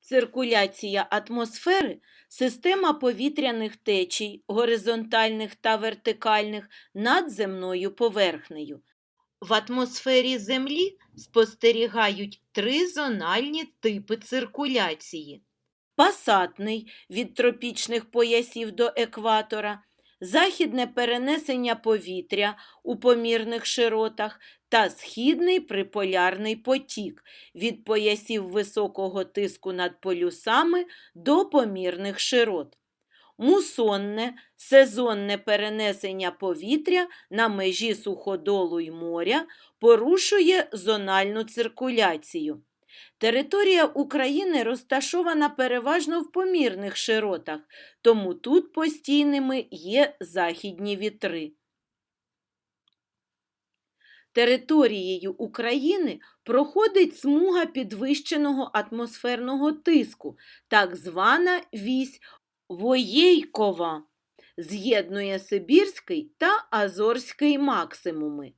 Циркуляція атмосфери система повітряних течій, горизонтальних та вертикальних над земною поверхнею. В атмосфері Землі спостерігають три зональні типи циркуляції: пасатний від тропічних поясів до екватора, західне перенесення повітря у помірних широтах та східний приполярний потік від поясів високого тиску над полюсами до помірних широт. Мусонне сезонне перенесення повітря на межі суходолу й моря порушує зональну циркуляцію. Територія України розташована переважно в помірних широтах, тому тут постійними є західні вітри. Територією України проходить смуга підвищеного атмосферного тиску, так звана вісь Воєйкова, з'єднує Сибірський та Азорський максимуми.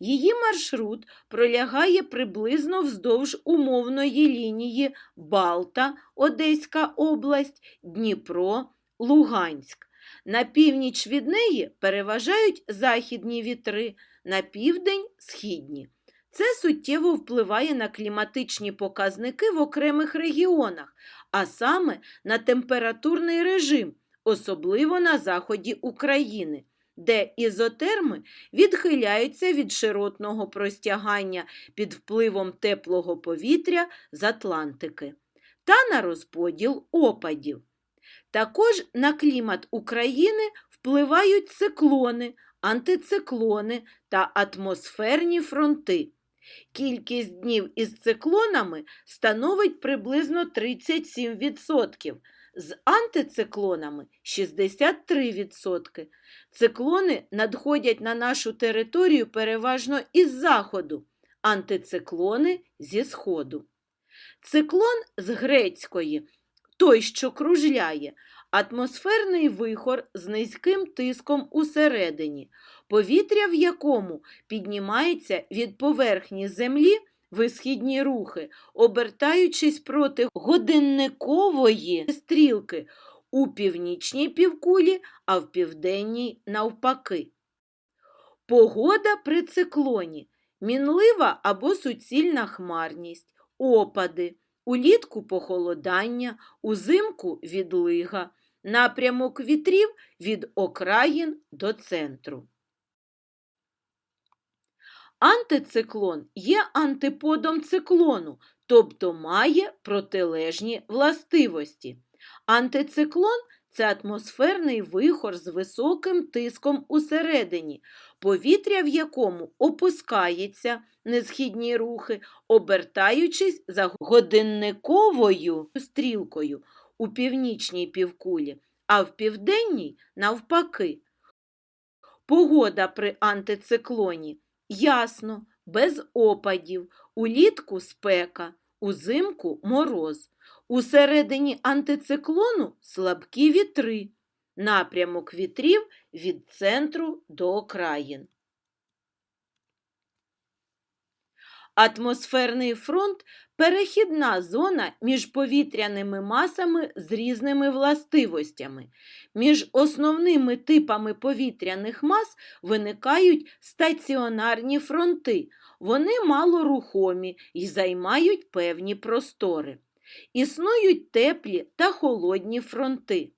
Її маршрут пролягає приблизно вздовж умовної лінії Балта, Одеська область, Дніпро, Луганськ. На північ від неї переважають західні вітри, на південь східні. Це суттєво впливає на кліматичні показники в окремих регіонах, а саме на температурний режим, особливо на заході України, де ізотерми відхиляються від широтного простягання під впливом теплого повітря з Атлантики та на розподіл опадів. Також на клімат України впливають циклони, антициклони та атмосферні фронти. Кількість днів із циклонами становить приблизно 37%, з антициклонами 63%. Циклони надходять на нашу територію переважно із заходу, антициклони зі сходу. Циклон з грецької той, що кружляє, атмосферний вихор з низьким тиском усередині, повітря в якому піднімається від поверхні землі висхідні рухи, обертаючись проти годинникової стрілки у північній півкулі, а в південній навпаки. Погода при циклоні мінлива або суцільна хмарність, опади, улітку похолодання, узимку відлига, напрямок вітрів від окраїн до центру. Антициклон є антиподом циклону, тобто має протилежні властивості. Антициклон це атмосферний вихор з високим тиском усередині, повітря в якому опускається несхідні рухи, обертаючись за годинниковою стрілкою у північній півкулі, а в південній навпаки. Погода при антициклоні ясно, без опадів, улітку спека, узимку мороз. Усередині антициклону слабкі вітри, напрямок вітрів від центру до окраїн. Атмосферний фронт перехідна зона між повітряними масами з різними властивостями. Між основними типами повітряних мас виникають стаціонарні фронти. Вони малорухомі і займають певні простори. Існують теплі та холодні фронти.